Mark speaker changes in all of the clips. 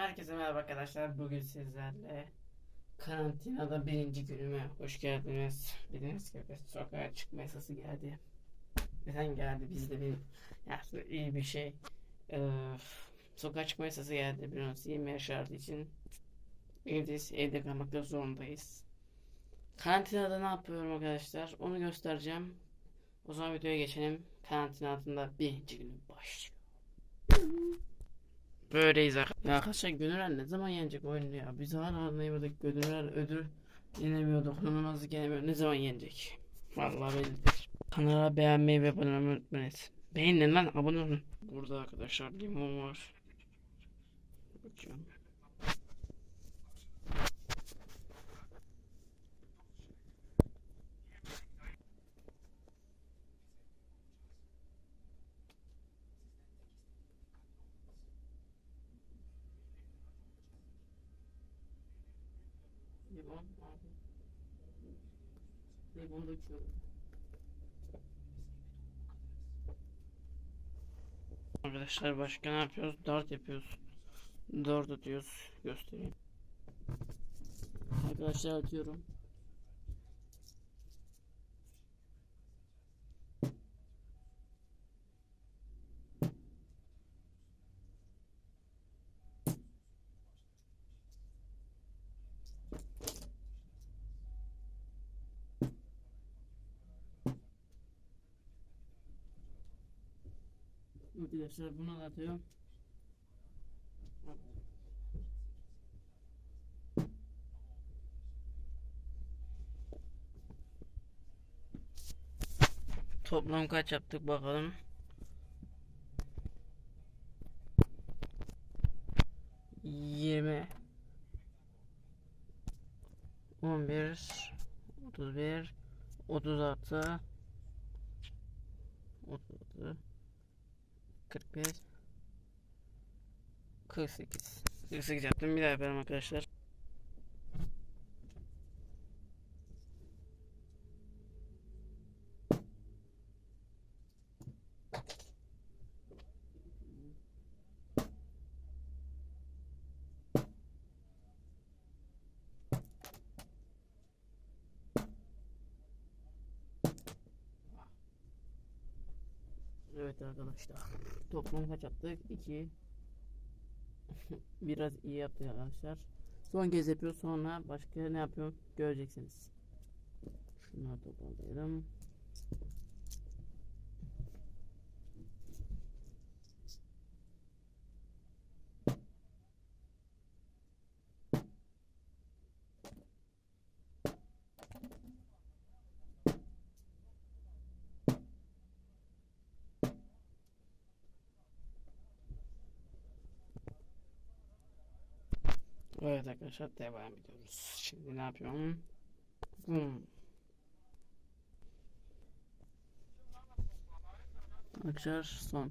Speaker 1: Herkese merhaba arkadaşlar. Bugün sizlerle karantinada birinci günüme hoş geldiniz. Bildiğiniz gibi sokağa çıkma yasası geldi. Neden geldi? Bizde bir yani iyi bir şey. Ee, sokağa çıkma yasası geldi. Biliyorsunuz 20 yaş artı için evdeyiz. Evde kalmakta zorundayız. Karantinada ne yapıyorum arkadaşlar? Onu göstereceğim. O zaman videoya geçelim. Karantina altında birinci günüm başlıyor. Böyleyiz arkadaşlar. Ya arkadaşlar Gönülen ne zaman yenecek oyunu ya? Biz hala anlayamadık. Gönülen ödül yenemiyorduk. Kırmızı yenemiyor. Ne zaman yenecek? Vallahi bellidir. Kanala beğenmeyi ve abone olmayı unutmayınız. Beğenin lan abone olun. Burada arkadaşlar limon var. Bakıyorum. Limon abi. Limon döküyorum. Arkadaşlar başka ne yapıyoruz? Dart yapıyoruz. Dart atıyoruz. Göstereyim. Arkadaşlar atıyorum. Arkadaşlar buna da atıyorum. Toplam kaç yaptık bakalım. 20 11 31 36 36 41 48 48 yaptım bir daha yapalım arkadaşlar Evet arkadaşlar. Toplam kaç yaptık? 2 Biraz iyi yaptık arkadaşlar. Son kez yapıyoruz. Sonra başka ne yapıyorum göreceksiniz. Şunları toparlayalım. Evet arkadaşlar devam ediyoruz. Şimdi ne yapıyorum? Hmm. Arkadaşlar son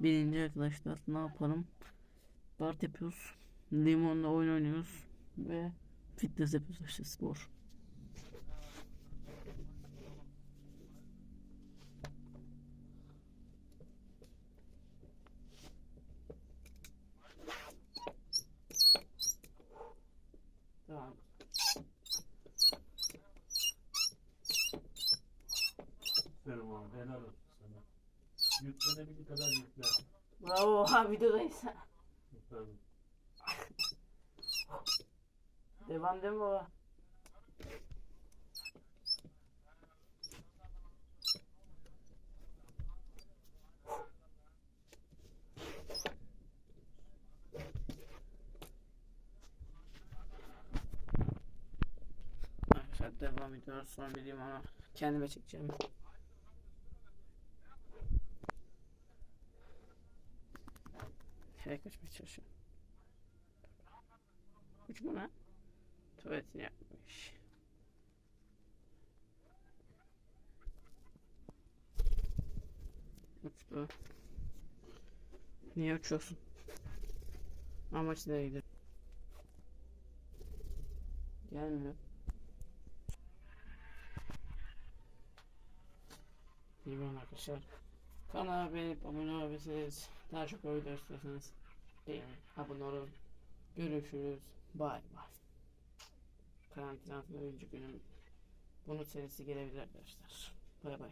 Speaker 1: birinci arkadaşlar ne yapalım? Dart yapıyoruz. Limonla oyun oynuyoruz ve fitness yapıyoruz işte spor.
Speaker 2: Yüklenebildiği kadar yükle.
Speaker 1: Bravo ha videodayız.
Speaker 2: Tabii.
Speaker 1: Devam değil mi baba? Arkadaşlar devam ediyoruz. Son bir limonu kendime çekeceğim. Şey kaçmaya çalışıyorum. Uç buna. Tuvaletini yapmış. Uçtu. Niye uçuyorsun? Amaç gidiyor? Gelmiyor. İyi ben arkadaşlar. Kanala beğenip abone olabilirsiniz. Daha çok video istiyorsanız beğenin, abone olun. Görüşürüz. Bay bay. Karantina birinci günüm. Bunun serisi gelebilir arkadaşlar. Bay bay.